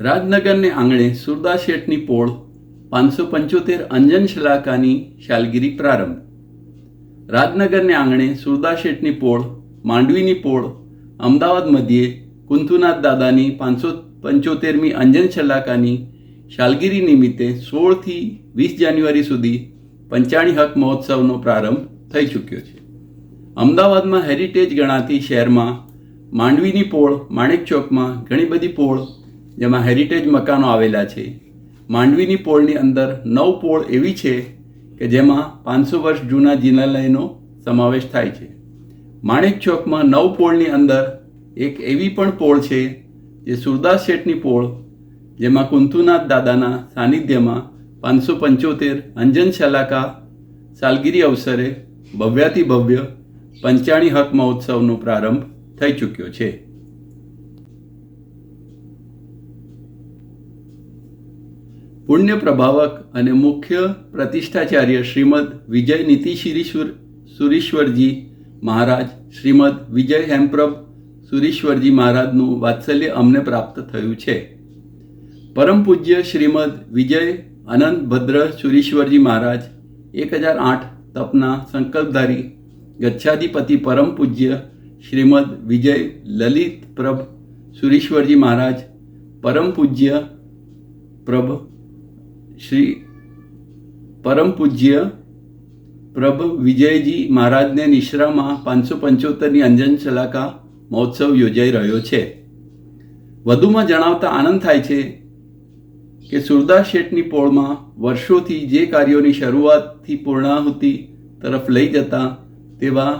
રાજનગરને આંગણે સુરદાસ શેઠની પોળ પાંચસો પંચોતેર અંજન શલાકાની શાલગીરી પ્રારંભ. રાજનગરને આંગણે સુરદાસ શેઠની પોળ, માંડવીની પોળ, અમદાવાદ મધ્યે કુંથુનાથ દાદાની પાંચસો પંચોતેરમી અંજન શલાકાની શાલગીરી નિમિત્તે સોળથી વીસ જાન્યુઆરી સુધી પંચાણી હક મહોત્સવનો પ્રારંભ થઈ ચૂક્યો છે. અમદાવાદમાં હેરિટેજ ગણાતી શહેરમાં માંડવીની પોળ, માણેક ચોકમાં ઘણી બધી પોળ જેમાં હેરિટેજ મકાનો આવેલા છે. માંડવીની પોળની અંદર નવ પોળ એવી છે કે જેમાં પાંચસો વર્ષ જૂના જિનાલયનો સમાવેશ થાય છે. માણેક ચોકમાં નવ પોળની અંદર એક એવી પણ પોળ છે જે સુરદાસ શેઠની પોળ, જેમાં કુંતુનાથ દાદાના સાનિધ્યમાં પાંચસો પંચોતેર અંજન શલાકા, સાલગીરી અવસરે ભવ્યાતિ ભવ્ય પંચાણી હક મહોત્સવનો પ્રારંભ થઈ ચૂક્યો છે. પુણ્ય પ્રભાવક અને મુખ્ય પ્રતિષ્ઠાચાર્ય શ્રીમદ વિજય નીતિશિરીશ્વર સુરીશ્વરજી મહારાજ. શ્રીમદ વિજય હેમપ્રભ સુરીશ્વરજી મહારાજનું વાત્સલ્ય અમને પ્રાપ્ત થયું છે. પરમ પૂજ્ય શ્રીમદ વિજય અનંત ભદ્ર સુરીશ્વરજી મહારાજ એક હજાર આઠ તપના સંકલ્પધારી, ગચ્છાધિપતિ પરમ પૂજ્ય શ્રીમદ વિજય લલિત પ્રભ સુરીશ્વરજી મહારાજ, પરમ પૂજ્ય પ્રભ શ્રી પરમ પૂજ્ય પ્રભ વિજયજી મહારાજને નિશ્રામાં પાંચસો પંચોતેરની અંજન શલાકા મહોત્સવ યોજાઈ રહ્યો છે. વધુમાં જણાવતા આનંદ થાય છે કે સુરદાસ શેઠની પોળમાં વર્ષોથી જે કાર્યોની શરૂઆતથી પૂર્ણાહુતિ તરફ લઈ જતા તેવા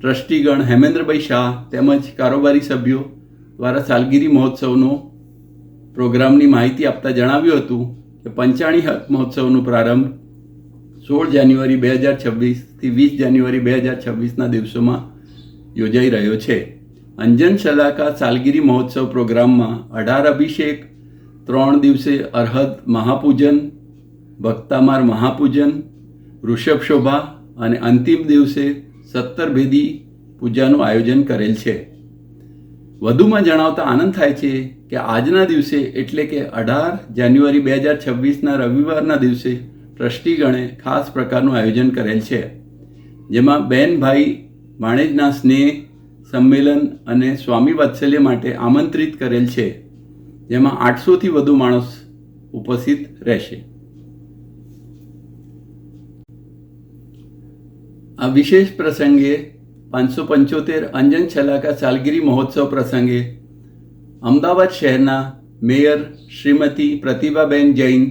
ટ્રસ્ટીગણ હેમેન્દ્રભાઈ શાહ તેમજ કારોબારી સભ્યો દ્વારા સાલગીરી મહોત્સવનો પ્રોગ્રામની માહિતી આપતા જણાવ્યું હતું. કે પંચાણી હક મહોત્સવનો પ્રારંભ સોળ જાન્યુઆરી બે હજાર છવ્વીસથી વીસ જાન્યુઆરી બે હજાર છવ્વીસના દિવસોમાં યોજાઈ રહ્યો છે. અંજન શલાકા સાલગીરી મહોત્સવ પ્રોગ્રામમાં અઢાર અભિષેક, ત્રણ દિવસે અરહદ મહાપૂજન, ભક્તામાર મહાપૂજન વૃષભ શોભા અને અંતિમ દિવસે સત્તર ભેદી પૂજાનું આયોજન કરેલ છે. વધુમાં જણાવતા આનંદ થાય છે કે આજના દિવસે એટલે કે અઢાર જાન્યુઆરી બે હજાર છવ્વીસના રવિવારના દિવસે ટ્રસ્ટીગણે ખાસ પ્રકારનું આયોજન કરેલ છે. જેમાં બેન ભાઈ ભાણેજના સ્નેહ, સંમેલન અને સ્વામી વાત્સલ્ય માટે આમંત્રિત કરેલ છે. જેમાં આઠસોથી વધુ માણસ ઉપસ્થિત રહેશે. આ વિશેષ પ્રસંગે પાંચસો પંચોતેર અંજન છલાકા સાલગીરી મહોત્સવ પ્રસંગે અમદાવાદ શહેરના મેયર શ્રીમતી પ્રતિભાબેન જૈન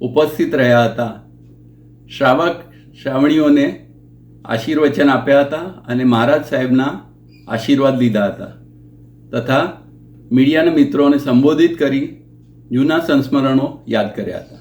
ઉપસ્થિત રહ્યા હતા. શ્રાવક શ્રાવણીઓને આશીર્વચન આપ્યા હતા અને મહારાજ સાહેબના આશીર્વાદ લીધા હતા તથા મીડિયાના મિત્રોને સંબોધિત કરી જૂના સંસ્મરણો યાદ કર્યા હતા.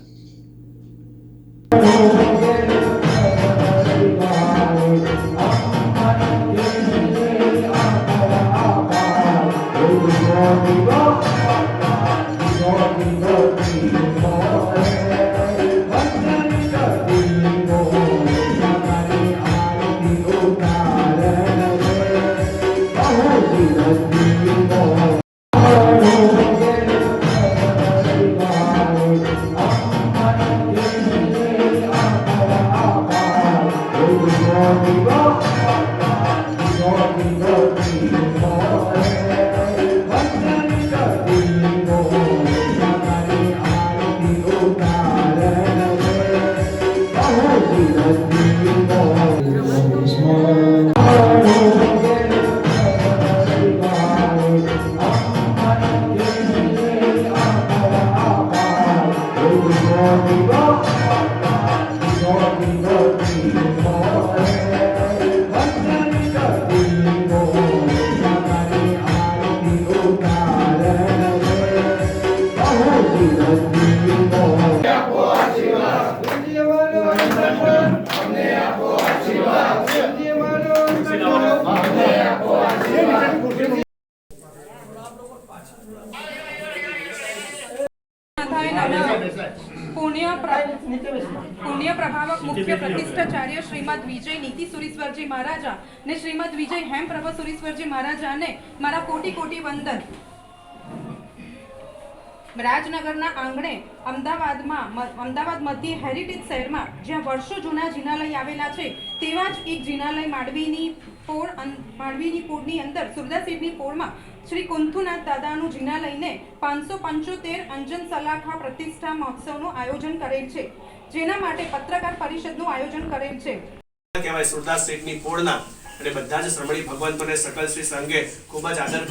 મહારાજાને મારા કોટી કોટી વંદન. રાજનગરના આંગણે અમદાવાદમાં અમદાવાદ મધ્ય હેરિટેજ શહેરમાં જ્યાં વર્ષો જૂના જિનાલય આવેલા છે, તેવા જ એક જિનાલય માંડવીની પોળ માંડવીની પોળની અંદર સુરદાસેઠની પોળમાં શ્રી કુંથુનાથ દાદાનું જિનાલયને પાંચસો પંચોતેર અંજન સલાખા પ્રતિષ્ઠા મહોત્સવનું આયોજન કરેલ છે, જેના માટે પત્રકાર પરિષદનું આયોજન કરેલ છે. કહેવાય સુરદાસ શેઠની પોળના અને બધા જ શ્રમણી ભગવંતોને સકલ શ્રી સંઘે ખૂબ જ આદર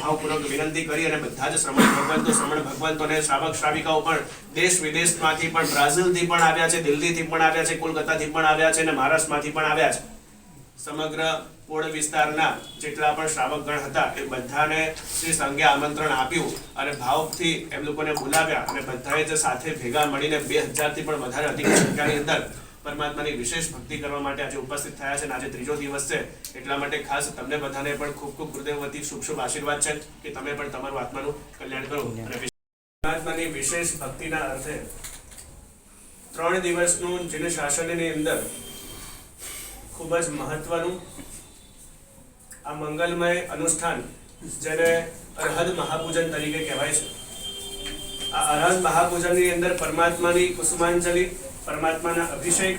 વિનંતી કરી અને બધા જ શ્રમણી ભગવંતો, શ્રમણ ભગવંતોને શ્રાવક શ્રાવિકાઓ પણ દેશ વિદેશમાંથી પણ, બ્રાઝિલથી પણ આવ્યા છે, દિલ્હીથી પણ આવ્યા છે, કોલકાતાથી પણ આવ્યા છે અને મહારાષ્ટ્રમાંથી પણ આવ્યા છે. સમગ્ર પોળ વિસ્તારના જેટલા પણ શ્રાવકગણ હતા એ બધાને શ્રી સંઘે આમંત્રણ આપ્યું અને ભાવથી એમ લોકોને બોલાવ્યા અને બધાએ જે સાથે ભેગા મળીને બે હજારથી પણ વધારે અધિક સંખ્યાની અંદર પરમાત્માની વિશેષ ભક્તિ કરવા માટે આજે ઉપસ્થિત થયા છે અને આજે ત્રીજો દિવસ છે. એટલા માટે ખાસ તમને બધાને પણ ખૂબ ખૂબ ગુરુદેવ વતી શુભ શુભ આશીર્વાદ છે કે તમે પણ તમારું આત્માનું કલ્યાણ કરો અને પરમાત્માની વિશેષ ભક્તિના અર્થે ત્રણ દિવસનું જીન શાસનની અંદર ખૂબ જ મહત્વનું આ મંગલમય અનુષ્ઠાન જેને અરહદ મહાપૂજન તરીકે કહેવાય છે. આ અરહદ મહાપૂજનની અંદર પરમાત્માની કુસુમાંજલિ પરમાત્માના અભિષેક,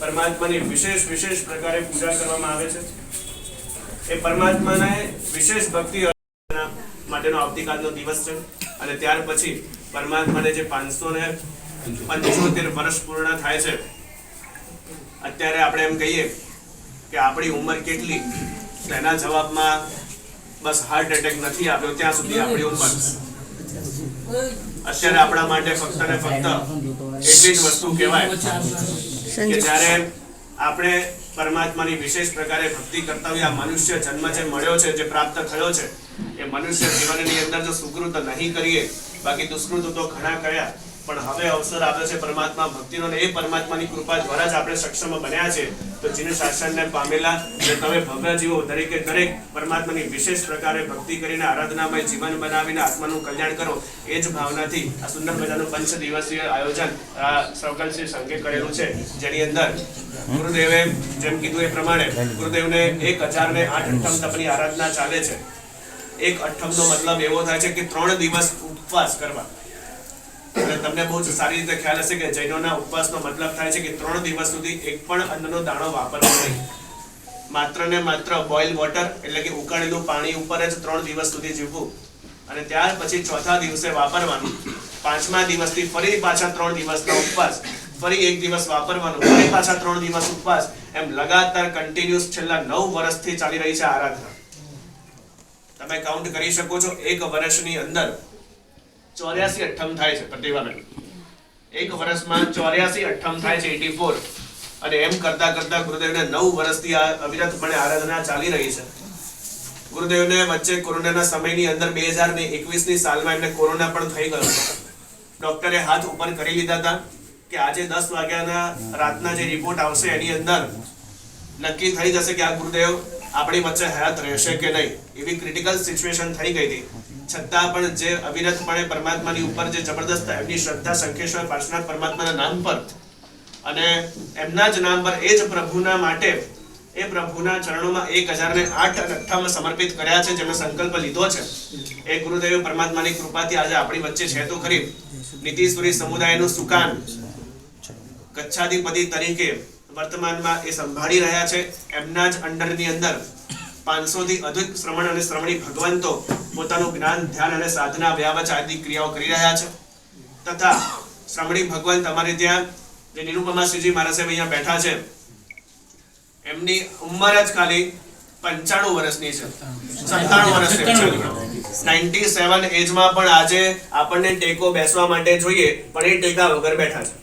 પરમાત્માની વિશેષ વિશેષ પ્રકારે પૂજા કરવામાં આવે છે. એ પરમાત્માને વિશેષ ભક્તિ માટેનો આવતીકાલનો દિવસ છે. અને ત્યાર પછી પરમાત્માને જે પાંચસો ને પંચોતેર વર્ષ પૂર્ણ થાય છે, અત્યારે આપણે એમ કહીએ કે આપણી ઉંમર કેટલી? તેના જવાબમાં બસ હાર્ટ એટેક નથી આવ્યો, ત્યાં સુધી આપણી ઉંમર. અત્યારે આપણા માટે ફક્ત ને ફક્ત એટલી જ વસ્તુ કહેવાય કે જ્યારે આપણે પરમાત્માની વિશેષ પ્રકારે ભક્તિ કરતા હોય આ મનુષ્ય જન્મ જે મળ્યો છે જે પ્રાપ્ત થયો છે એ મનુષ્ય જીવનની અંદર જો સુકૃત નહીં કરીએ બાકી દુષ્કૃત તો ઘણા કર્યા. પણ હવે અવસર આવ્યો છે પરમાત્મા ભક્તિનો એ પરમાત્માની કૃપા દ્વારા જ આપણે સક્ષમ બન્યા છે. તો જેને શાસનને પામેલા અને તમે ભવ્ય જીવો દરેકે દરેક પરમાત્માની વિશેષ પ્રકારે ભક્તિ કરીને આરાધનામય જીવન બનાવીને આત્માનું કલ્યાણ કરો એ જ ભાવનાથી આ સુંદર મજાનું પંચ દિવસીય આયોજન આ સૌકલશ્રી સંઘે કરેલું છે. જેની અંદર ગુરુદેવે જેમ કીધું એ પ્રમાણે ગુરુદેવને એક હજાર ને આઠ અઠ્ઠમ તપની આરાધના ચાલે છે. એક અઠ્ઠમનો મતલબ એવો થાય છે કે ત્રણ દિવસ ઉપવાસ કરવા. અને તમને બહુ જ સારી રીતે ખ્યાલ હશે કે જૈનોના ઉપવાસનો મતલબ થાય છે કે ત્રણ દિવસ સુધી એક પણ અન્નનો દાણો વાપરવો નહીં. માત્ર ને માત્ર બોઇલ વોટર એટલે કે ઉકાળેલું પાણી ઉપર જ ત્રણ દિવસ સુધી જીવવું. અને ત્યાર પછી ચોથા દિવસે વાપરવાનું. પાંચમા દિવસથી ફરી પાછા ત્રણ દિવસનો ઉપવાસ. ફરી એક દિવસ વાપરવાનું. ફરી પાછા ત્રણ દિવસ ઉપવાસ. એમ લગાતાર કન્ટિન્યુઅસ છેલ્લા નવ વર્ષથી ચાલી રહી છે આરાધના. તમે કાઉન્ટ કરી શકો છો એક વર્ષની અંદર ચોર્યાસી અઠ્ઠમ થાય છે પ્રતિભાબેન. એક વર્ષમાં ચોર્યાસી અઠ્ઠમ થાય છે, એટી ફોર. અને એમ કરતા કરતા ગુરુદેવને નવ વર્ષથી આ અવિરતપણે આરાધના ચાલી રહી છે. ગુરુદેવને વચ્ચે કોરોનાના સમયની અંદર બે હજાર એકવીસની સાલમાં એમને કોરોના પણ થઈ ગયો ડોક્ટરે હાથ ઉપર કરી લીધા હતા કે આજે દસ વાગ્યાના રાતના જે રિપોર્ટ આવશે એની અંદર નક્કી થઈ જશે કે આ ગુરુદેવ આપણી વચ્ચે હયાત રહેશે કે નહીં, એવી ક્રિટિકલ સિચ્યુએશન થઈ ગઈ હતી. છતાં પણ જે અવિરતપણે પરમાત્માની ઉપર જે જબરદસ્ત એમની શ્રદ્ધા શંખેશ્વર પાર્શ્વનાથ પરમાત્માના નામ પર. અને એમના જ નામ પર એ જ પ્રભુના માટે, એ પ્રભુના ચરણોમાં એક હજાર ને આઠ અઠ્ઠામાં સમર્પિત કર્યા છે, જેમણે સંકલ્પ લીધો છે. એ ગુરુદેવ પરમાત્માની કૃપાથી આજે આપણી વચ્ચે છે તો ખરી. નીતિશ્વરી સમુદાયનું સુકાન કચ્છાધિપતિ તરીકે વર્તમાનમાં એ સંભાળી રહ્યા છે. એમના જ અંડરની અંદર પાંચસો થી અધિક શ્રમણ અને શ્રમણી ભગવંતો પોતાનું જ્ઞાન ધ્યાન અને સાધના વ્યાવચ આદિ ક્રિયાઓ કરી રહ્યા છે. તથા શ્રમણી ભગવંત અમારે ત્યાં જે નિરૂપમા શ્રીજી મહારાજ અહીંયા બેઠા છે એમની ઉંમર જ ખાલી પંચાણું વર્ષની છે. સત્તાણું વર્ષ નાઇન્ટી સેવન એજમાં પણ આજે આપણને ટેકો બેસવા માટે જોઈએ પણ એ ટેકા વગર બેઠા છે.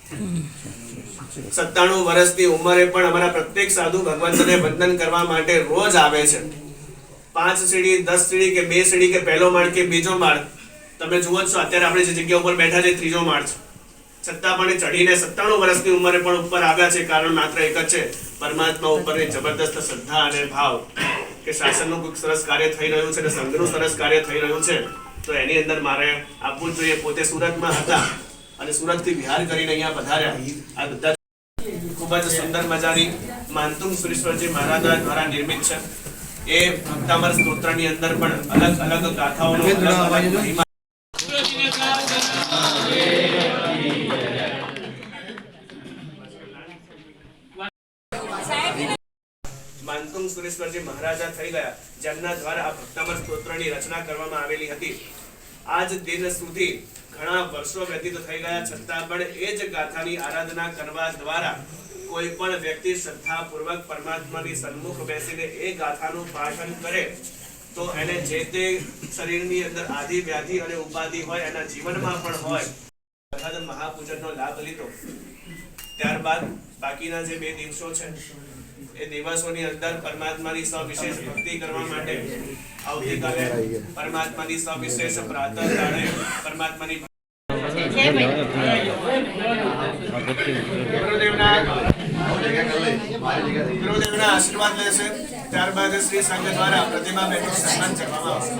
સત્તાણું વર્ષની ઉંમરે પણ અમારા પ્રત્યેક સાધુ ભગવંતને વંદન કરવા માટે રોજ આવે છે. પાંચ સીડી, દસ સીડી કે બે સીડી કે પહેલો માળ કે બીજો માળ, તમે જુઓ છો, અત્યારે આપણે જે જગ્યા ઉપર બેઠા છે ત્રીજો માળ છે. છતાં પણ ચડીને સત્તાણું વર્ષની ઉંમરે પણ ઉપર આવ્યા છે, કારણ માત્ર એક જ છે, પરમાત્મા ઉપરની જબરદસ્ત શ્રદ્ધા અને ભાવ કે શાસનનું કોઈ સરસ કાર્ય થઈ રહ્યું છે અને સંઘનું સરસ કાર્ય થઈ રહ્યું છે. તો એની અંદર મારે આપવું જોઈએ, પોતે સુરતમાં હતા અને સુરતથી વિહાર કરીને અહીંયા પધાર્યા. આ બધા ખૂબ જ સુંદર મજાની માનતુંગ સુરેશ્વરજી મહારાજા દ્વારા નિર્મિત છે. એ ભક્તામર સ્તોત્રની અંદર પણ અલગ અલગ ગાથાઓનો સુરેશ્વરજી મહારાજા થઈ ગયા. જેમના દ્વારા આ ભક્તામર સ્તોત્રની રચના કરવામાં આવેલી હતી. આજ દિન સુધી ઘણા વર્ષો વ્યતીત થઈ ગયા. છતાં પણ એ જ ગાથાની આરાધના કરવા દ્વારા કોઈ પણ વ્યક્તિ શ્રદ્ધાપૂર્વક પરમાત્માની સન્મુખ બેસીને એ ગાથાનું પાઠન કરે, તો એને જે તે શરીરની અંદર આદિ વ્યાધિ અને ઉપાધિ હોય એના જીવનમાં પણ હોય વખત મહાપૂજનનો લાભ લીધો. ત્યારબાદ બાકીના જે બે દિવસો છે, એ દિવસોની અંદર પરમાત્માની સવિશેષ ભક્તિ કરવા માટે આવતીકાલે પરમાત્માની સવિશેષ કાળે પરમાત્માની ગુરુદેવના ગુરુદેવના આશીર્વાદ લેશે. ત્યારબાદ શ્રી સંઘ દ્વારા પ્રતિમા બેનનું સન્માન કરવામાં આવશે.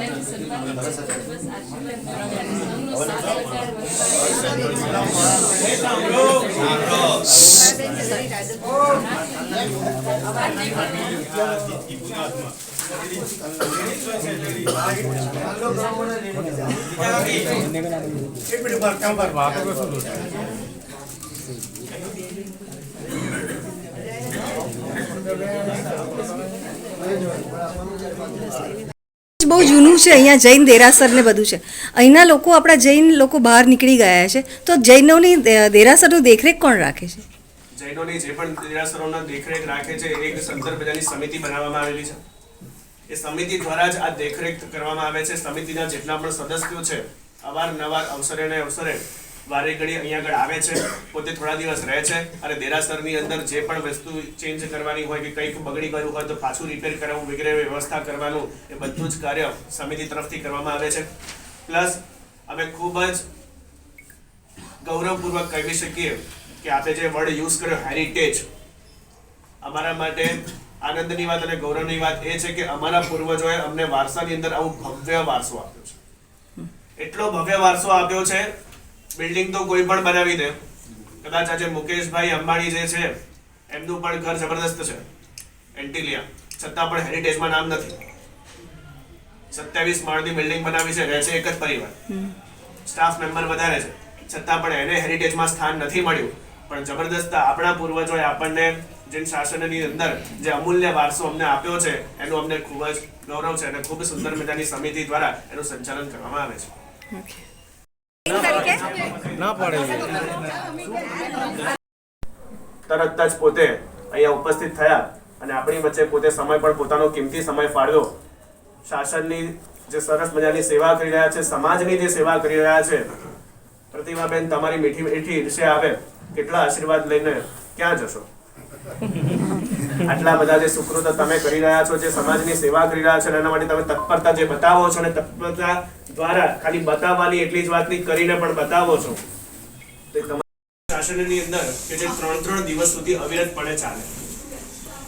બહુ જૂનું છે, અહીંયા જૈન દેરાસર ને બધું છે. અહીંના લોકો, આપણા જૈન લોકો બહાર નીકળી ગયા છે. તો જૈનોની દેરાસરનું દેખરેખ કોણ રાખે છે? જૈનોની જે પણ દેરાસરોના દેખરેખ રાખે છે એક સંતર પ્રજાની સમિતિ બનાવવામાં આવેલી છે. એ સમિતિ દ્વારા જ આ દેખરેખ કરવામાં આવે છે. સમિતિના જેટલા પણ સદસ્યો છે, અવારનવાર અવસરે ને અવસરે વારે ઘડી અહીંયા આગળ આવે છે, પોતે થોડા દિવસ રહે છે અને દેરાસરની અંદર જે પણ વસ્તુ ચેન્જ કરવાની હોય કે કંઈક બગડી ગયું હોય તો પાછું રિપેર કરાવવું વગેરે વ્યવસ્થા કરવાનું એ બધું જ કાર્ય સમિતિ તરફથી કરવામાં આવે છે. પ્લસ અમે ખૂબ જ ગૌરવપૂર્વક કહી શકીએ કે આપણે જે વર્ડ યુઝ કર્યો હેરિટેજ અમારા માટે આનંદની વાત અને ગૌરવની વાત એ છે કે અમારા પૂર્વજોએ અમને વારસાની અંદર આવું ભવ્ય વારસો આપ્યો છે. એટલો ભવ્ય વારસો આપ્યો છે બિલ્ડિંગ તો કોઈ પણ બનાવી દે. કદાચ આજે મુકેશભાઈ અંબાણી જે છે એમનું પણ ઘર જબરદસ્ત છે. એન્ટિલિયા. છતાં પણ હેરિટેજમાં નામ નથી. સત્યાવીસ માળની બિલ્ડિંગ બનાવી છે રહે છે એક જ પરિવાર. સ્ટાફ મેમ્બર વધારે છે. છતાં પણ એને હેરિટેજમાં સ્થાન નથી મળ્યું. પણ જબરદસ્ત આપણા પૂર્વજોએ આપણને જૈન શાસનની અંદર જે અમૂલ્ય વારસો અમને આપ્યો છે એનું અમને ખૂબ જ ગૌરવ છે અને ખૂબ સુંદર મજાની સમિતિ દ્વારા એનું સંચાલન કરવામાં આવે છે. તરત જ પોતે અહીંયા ઉપસ્થિત થયા અને આપણી વચ્ચે પોતે સમય પણ પોતાનો કિંમતી સમય ફાળવ્યો શાસનની જે સરસ મજાની સેવા કરી રહ્યા છે સમાજની જે સેવા કરી રહ્યા છે પ્રતિમાબેન તમારી મીઠી મીઠી ઈર્ષે આવે કેટલા આશીર્વાદ લઈને ક્યાં જશો? આટલા બધા જે સુકૃતો તમે કરી રહ્યા છો જે સમાજની સેવા કરી રહ્યા છો એના માટે તમે તત્પરતા જે બતાવો છો અને તત્પરતા દ્વારા ખાલી બતાવવાની એટલી જ વાત નહીં કરીને પણ બતાવો છો. તો તમારા શાસનની અંદર કે જે ત્રણ ત્રણ દિવસ સુધી અવિરતપણે ચાલે.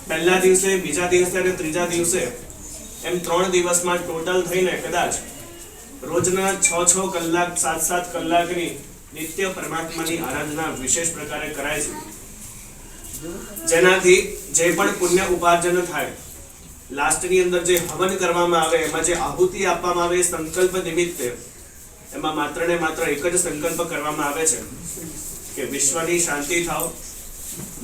પહેલા દિવસે, બીજા દિવસે અને ત્રીજા દિવસે એમ ત્રણ દિવસમાં ટોટલ થઈને કદાચ રોજના છ છ કલાક, સાત સાત કલાકની નિત્ય પરમાત્માની આરાધના વિશેષ પ્રકારે કરાય છે. જેનાથી જે પણ પુણ્ય ઉપાર્જન થાય લાસ્ટની અંદર જે હવન કરવામાં આવે, એમાં જે આહુતિ આપવામાં આવે સંકલ્પ નિમિત્તે એમાં માત્ર ને માત્ર એક જ સંકલ્પ કરવામાં આવે છે કે વિશ્વની શાંતિ થાવ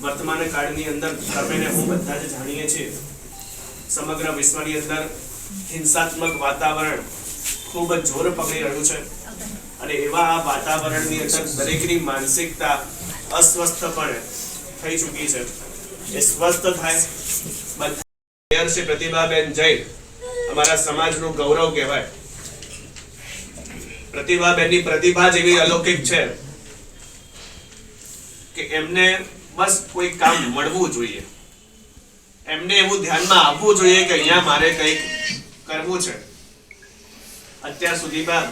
વર્તમાન કાળની અંદર તમે હું બધા જ જાણીએ છીએ. સમગ્ર વિશ્વની અંદર હિંસાત્મક વાતાવરણ ખૂબ જ જોર પકડી રહ્યું છે. અને એવા આ વાતાવરણની અંદર દરેકની માનસિકતા અસ્વસ્થપણે થઈ ચૂકી છે. એ સ્વસ્થ થાય મેયર શ્રી પ્રતિભાબેન જૈન અમારા સમાજનું ગૌરવ કહેવાય. પ્રતિભાબેનની પ્રતિભા જેવી અલૌકિક છે કે એમને બસ કોઈ કામ મળવું જોઈએ. એમને એવું ધ્યાનમાં આવવું જોઈએ કે અહીંયા મારે કંઈક કરવું છે. અત્યાર સુધીમાં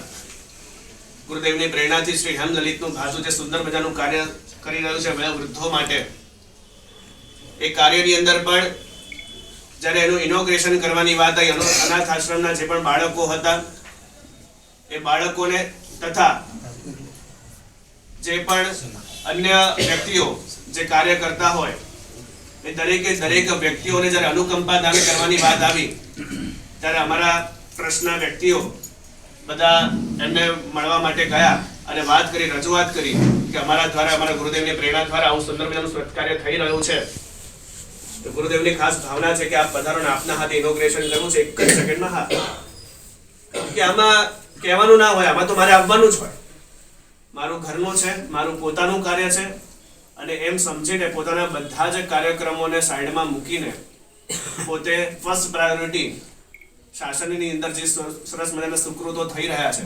ગુરુદેવની પ્રેરણાથી શ્રી હેમલલિતનું ભાજુ જે સુંદર મજાનું કાર્ય કરી રહ્યું છે વૃદ્ધો માટે. એ કાર્યની અંદર પણ જ્યારે એનું ઇનોગ્રેશન કરવાની વાત આવી અનો- અનાથ આશ્રમના જે પણ બાળકો હતા, એ બાળકોને તથા જે પણ અન્ય વ્યક્તિઓ જે કાર્ય કરતા હોય, એ દરેકે દરેક વ્યક્તિઓને જ્યારે અનુકંપા દાન કરવાની વાત આવી, ત્યારે અમારા ટ્રસ્ટના વ્યક્તિઓ બધા એમને મળવા માટે ગયા અને વાત કરી, રજૂઆત કરી કે અમારા દ્વારા, અમારા ગુરુદેવની પ્રેરણા દ્વારા આવું સુંદર મજાનું સત્કાર્ય થઈ રહ્યું છે. તો ગુરુદેવની ખાસ ભાવના છે કે આપ પધારો આપના હાથે ઇનોગ્રેશન કરવું છે, એક સેકન્ડમાં હા. કે આમાં કહેવાનું ના હોય, આમાં તો મારે આવવાનું જ હોય. મારું ઘરનું છે, મારું પોતાનું કાર્ય છે, અને એમ સમજીને પોતાના બધા જ કાર્યક્રમોને સાઈડમાં મૂકીને પોતે ફર્સ્ટ પ્રાયોરિટી શાસનની અંદર જે સરસ મજાના સુકૃતો થઈ રહ્યા છે,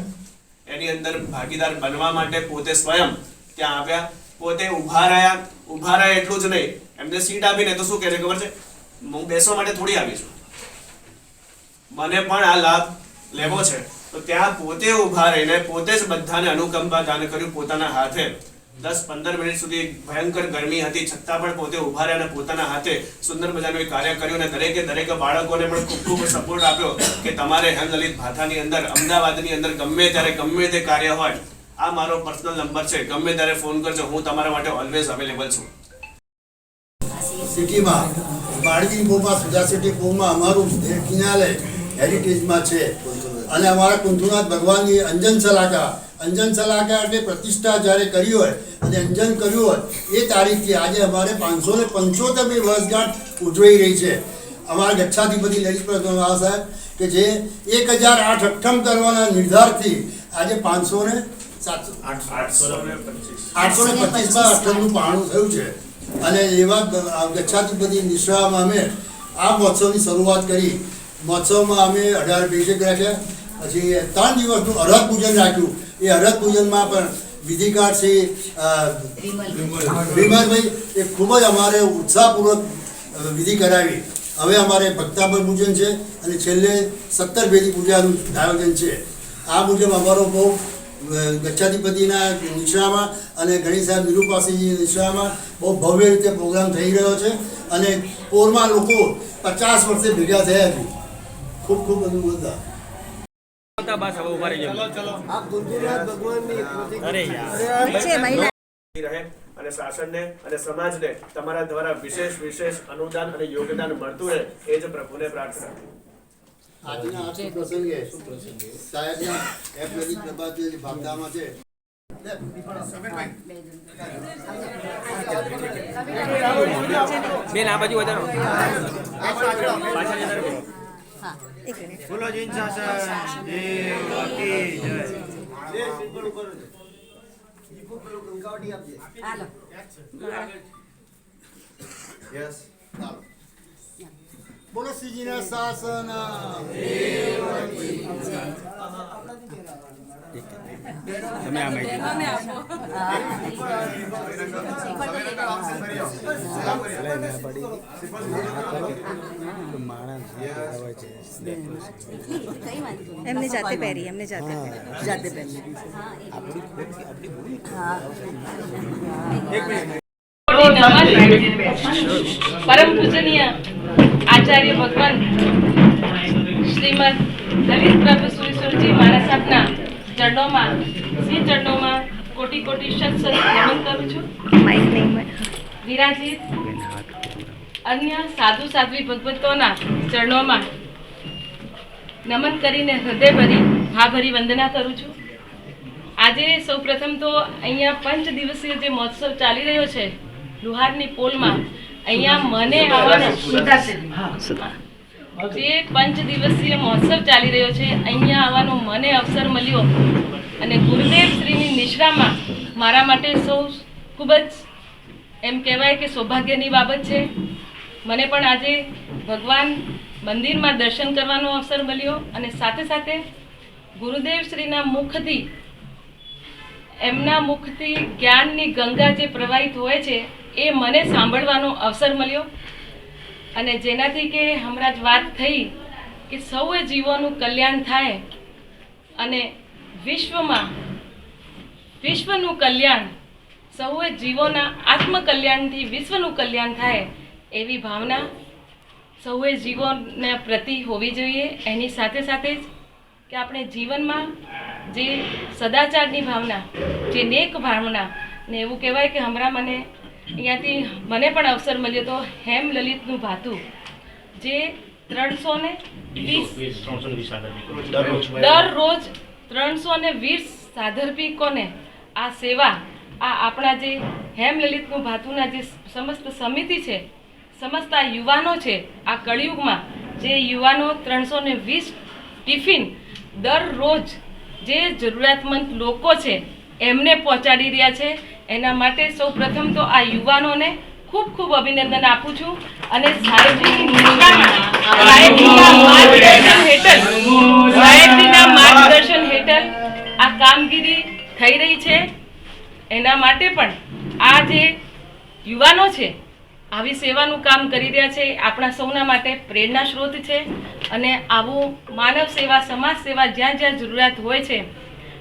એની અંદર ભાગીદાર બનવા માટે પોતે સ્વયં ત્યાં આવ્યા. પોતે ઊભા રહ્યા ઊભા રહ્યા એટલું જ નહીં. એમને સીટ આપીને તો શું કહે છે ખબર છે? હું બેસવા માટે થોડી આવી છું. મને પણ આ લાભ લેવો છે. તો ત્યાં પોતે ઊભા રહીને પોતે જ બધાને અનુકંપા દાન કર્યું પોતાના હાથે. દસ પંદર મિનિટ સુધી ભયંકર ગરમી હતી. છતાં પણ પોતે ઊભા રહ્યા અને પોતાના હાથે સુંદર મજાનું એક કાર્ય કર્યું અને દરેકે દરેક બાળકોને પણ ખૂબ ખૂબ સપોર્ટ આપ્યો કે તમારે હેમલલિત ભાથાની અંદર, અમદાવાદની અંદર ગમે ત્યારે ગમે તે કાર્ય હોય આ મારો પર્સનલ નંબર છે. ગમે ત્યારે ફોન કરજો, હું તમારા માટે ઓલવેઝ અવેલેબલ છું. સિટીમાં બાળકી ગોમાં સુધા સિટી પોમાં અમારું કિનારે હેરિટેજમાં છે. અને અમારા કુંથુનાથ ભગવાનની અંજન સલાકા અંજન સલાકા એટલે પ્રતિષ્ઠા જ્યારે કરી હોય, અને અંજન કર્યું હોય, એ તારીખથી આજે અમારે પાંચસો ને પંચોતેરમી વર્ષગાંઠ ઉજવાઈ રહી છે. અમારા ગચ્છાધિપતિ લલિત પ્રધાન સાહેબ કે જે એક હજાર આઠ અઠ્ઠમ કરવાના નિર્ધારથી આજે પાંચસો ને પારણું થયું છે. અને એવા ગ- ગચ્છાધિપતિ નિશ્રામાં અમે આ મહોત્સવની શરૂઆત કરી. મહોત્સવમાં અમે અઢાર અભિષેક રાખ્યા પછી ત્રણ દિવસનું અરહદ પૂજન રાખ્યું. એ અરહદ પૂજનમાં પણ વિધિકાર શ્રી વિમલભાઈ, એ ખૂબ જ અમારે ઉત્સાહપૂર્વક વિધિ કરાવી. હવે અમારે ભક્તાપર પૂજન છે અને છેલ્લે સત્તર ભેદી પૂજાનું આયોજન છે. આ મુજબ અમારો બહુ ગચ્છાધિપતિના નિશ્રામાં અને ગણેશ સાહેબ વિરૂપાસીજી નિશ્રામાં બહુ ભવ્ય રીતે પ્રોગ્રામ થઈ રહ્યો છે અને પોરમાં લોકો પચાસ વર્ષે ભેગા થયા છે. ખૂબ ખૂબ રહે અને શાસનને અને સમાજને તમારા દ્વારા વિશેષ વિશેષ અનુદાન અને યોગદાન મળતું રહે એ જ પ્રભુને પ્રાર્થના. આજના આ પ્રસંગે? સાહેબના એફ નદી પ્રભાતી ભાગદામાં છે. બેન આ બાજુ વધારો. બોલો જીન શાસન દેવકી જય. હાલો યસ ચાલો. બોલો શ્રીજીના શાસન તમે આ માહિતી એમને જાતે પહેરી એમને જાતે પહેરી જાતે પહેરી પરમ પૂજનીય આચાર્ય ભગવાન શ્રીમદ લલિત પ્રભુ સુરેશ્વરજી મારા સાહેબના ચરણોમાં, શ્રી ચરણોમાં કોટી કોટી શત નમન કરું છું. વિરાજિત અન્ય સાધુ સાધ્વી ભગવતોના ચરણોમાં નમન કરીને હૃદય ભરી ભાભરી વંદના કરું છું. આજે સૌપ્રથમ તો અહીંયા પંચ દિવસીય જે મહોત્સવ ચાલી રહ્યો છે, લુહારની પોલમાં અહીંયા મને આવવાનો. જે પંચ દિવસીય મહોત્સવ ચાલી રહ્યો છે અહીંયા આવવાનો મને અવસર મળ્યો. અને ગુરુદેવ શ્રીની નિશ્રામાં મારા માટે સૌ ખૂબ જ એમ કહેવાય કે સૌભાગ્યની બાબત છે. મને પણ આજે ભગવાન મંદિરમાં દર્શન કરવાનો અવસર મળ્યો અને સાથે સાથે ગુરુદેવ શ્રીના મુખથી એમના મુખથી જ્ઞાનની ગંગા જે પ્રવાહિત હોય છે એ મને સાંભળવાનો અવસર મળ્યો અને જેનાથી કે હમણાં જ વાત થઈ કે સૌએ જીવોનું કલ્યાણ થાય અને વિશ્વમાં, વિશ્વનું કલ્યાણ, સૌએ જીવોના આત્મકલ્યાણથી વિશ્વનું કલ્યાણ થાય એવી ભાવના સૌએ જીવોને પ્રતિ હોવી જોઈએ. એની સાથે સાથે જ કે આપણે જીવનમાં જે સદાચારની ભાવના, જે નેક ભાવના ને એવું કહેવાય કે હમણાં મને અહીંયાથી મને પણ અવસર મળ્યો તો હેમ લલિતનું ભાતું જે ત્રણસો ને વીસ દરરોજ. ત્રણસો ને વીસ સાધર્ભિકોને આ સેવા આ આપણા જે હેમલલિતનું ભાતુના જે સમસ્ત સમિતિ છે સમસ્ત આ યુવાનો છે આ કળિયુગમાં જે યુવાનો ત્રણસો ને વીસ ટિફિન દરરોજ જે જરૂરિયાતમંદ લોકો છે એમને પહોંચાડી રહ્યા છે એના માટે સૌ પ્રથમ તો આ યુવાનોને ખૂબ ખૂબ અભિનંદન આપું છું અને માર્ગદર્શન હેઠળ આ કામગીરી થઈ રહી છે. એના માટે પણ આ જે યુવાનો છે, આવી સેવાનું કામ કરી રહ્યા છે, આપણા સૌના માટે પ્રેરણા સ્ત્રોત છે. અને આવું માનવ સેવા, સમાજ સેવા જ્યાં જ્યાં જરૂરિયાત હોય છે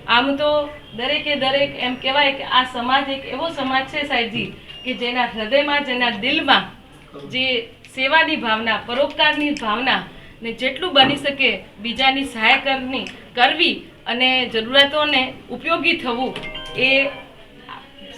આમ તો દરેકે દરેક એમ કહેવાય કે આ સમાજ એક એવો સમાજ છે સાહેબજી, કે જેના હૃદયમાં, જેના દિલમાં જે સેવાની ભાવના, પરોપકારની ભાવના ને જેટલું બની શકે, બીજાની સહાય કરની, કરવી અને જરૂરિયાતોને ઉપયોગી થવું એ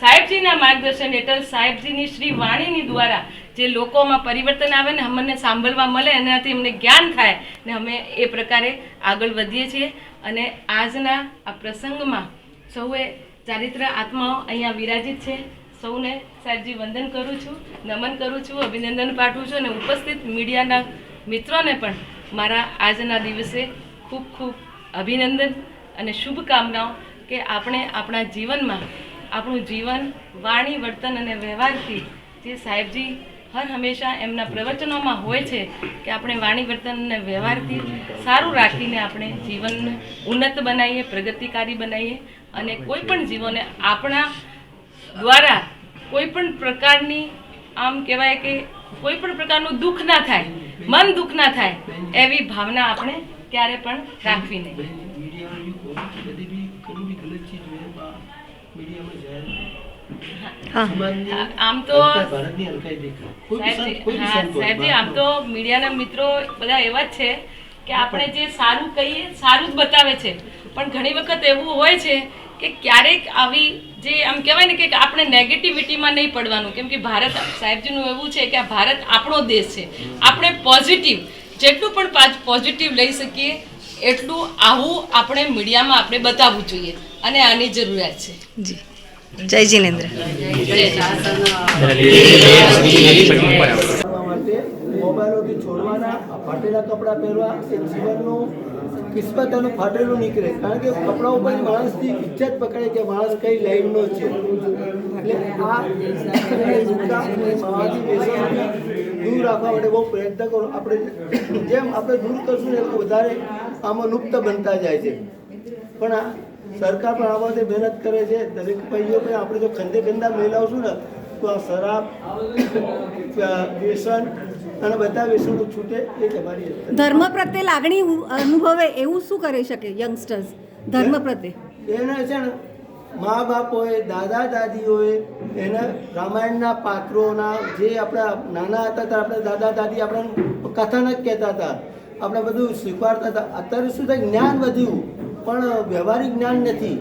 સાહેબજીના માર્ગદર્શન હેઠળ સાહેબજીની શ્રી વાણીની દ્વારા જે લોકોમાં પરિવર્તન આવે ને અમને સાંભળવા મળે એનાથી અમને જ્ઞાન થાય ને અમે એ પ્રકારે આગળ વધીએ છીએ. અને આજના આ પ્રસંગમાં સૌએ ચારિત્ર આત્માઓ અહીંયા વિરાજિત છે. સૌને સાહેબજી વંદન કરું છું, નમન કરું છું, અભિનંદન પાઠવું છું અને ઉપસ્થિત મીડિયાના મિત્રોને પણ મારા આજના દિવસે ખૂબ ખૂબ અભિનંદન અને શુભકામનાઓ કે આપણે આપણા જીવનમાં આપણું જીવન, વાણી, વર્તન અને વ્યવહારથી જે સાહેબજી હર હંમેશા એમના પ્રવચનોમાં હોય છે કે આપણે વાણી વર્તનને વ્યવહારથી સારું રાખીને આપણે જીવનને ઉન્નત બનાવીએ, પ્રગતિકારી બનાવીએ અને કોઈ પણ જીવોને આપણા દ્વારા કોઈ પણ પ્રકારની, આમ કહેવાય કે કોઈ પણ પ્રકારનું દુઃખ ના થાય, મન દુઃખ ના થાય, એવી ભાવના આપણે ક્યારે પણ રાખવી નહીં. આમ તો સાહેબજી આમ તો મીડિયાના મિત્રો બધા એવા જ છે કે આપણે જે સારું કહીએ સારું જ બતાવે છે. પણ ઘણી વખત એવું હોય છે કે ક્યારેક આવી જે આમ કહેવાય ને કે આપણે નેગેટિવિટીમાં નહીં પડવાનું. કેમ કે ભારત સાહેબજીનું એવું છે કે આ ભારત આપણો દેશ છે. આપણે પોઝિટિવ જેટલું પણ પોઝિટિવ લઈ શકીએ એટલું આવું આપણે મીડિયામાં આપણે બતાવવું જોઈએ. અને આની જરૂરિયાત છે. જી. જય જીનેન્દ્ર. મોબાઈલોથી છોડવાના ફાટેલા કપડાં પહેરવા, એ જીવનનું એનું ફાટેલું નીકળે. કારણ કે કપડા ઉપર માણસની ઇજ્જત પકડે કે માણસ કઈ લાઈનનો છે. એટલે આ અને દૂર રાખવા માટે બહુ પ્રયત્ન કરો. આપણે જેમ આપણે દૂર કરશું ને એટલું વધારે આમાં લુપ્ત બનતા જાય છે. પણ આ સરકાર પણ આ બાબતે મહેનત કરે છે. દરેક ભાઈઓ પણ આપણે જો ખંદે ખંદા મેલાવશું ને તો આ શરાબ વ્યસન અને બધા વ્યસનો છૂટે એ જ અમારી ધર્મ પ્રત્યે લાગણી અનુભવે એવું શું કરી શકે યંગસ્ટર્સ ધર્મ પ્રત્યે. એને છે ને મા બાપોએ દાદા દાદીઓએ એને રામાયણના પાત્રોના જે આપણા નાના હતા ત્યારે આપણે દાદા દાદી આપણે કથાનક કહેતા હતા. આપણે બધું શીખવાડતા હતા. અત્યારે શું થાય જ્ઞાન વધ્યું. પણ વ્યવહારિક જ્ઞાન નથી.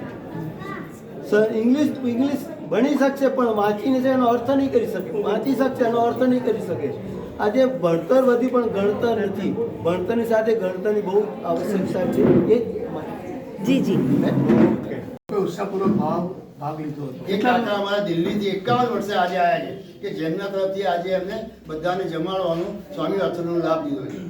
ઇંગ્લિશ ઇંગ્લિશ ભણી શકશે પણ વાંચીને છે એનો અર્થ નહીં કરી શકે. વાંચી શકશે એનો અર્થ નહીં કરી શકે. આજે ભણતર વધી પણ ગણતર નથી. ભણતરની સાથે ગણતરની બહુ આવશ્યકતા છે. એ જી જી. ઉત્સાહપૂર્વક ભાવ ભાગ લીધો હતો? એટલા માટે અમારા દિલ્હીથી એકાવન વર્ષે આજે આવ્યા છે કે જેમના તરફથી આજે એમને બધાને જમાડવાનું સ્વામી અર્થનો લાભ લીધો છે.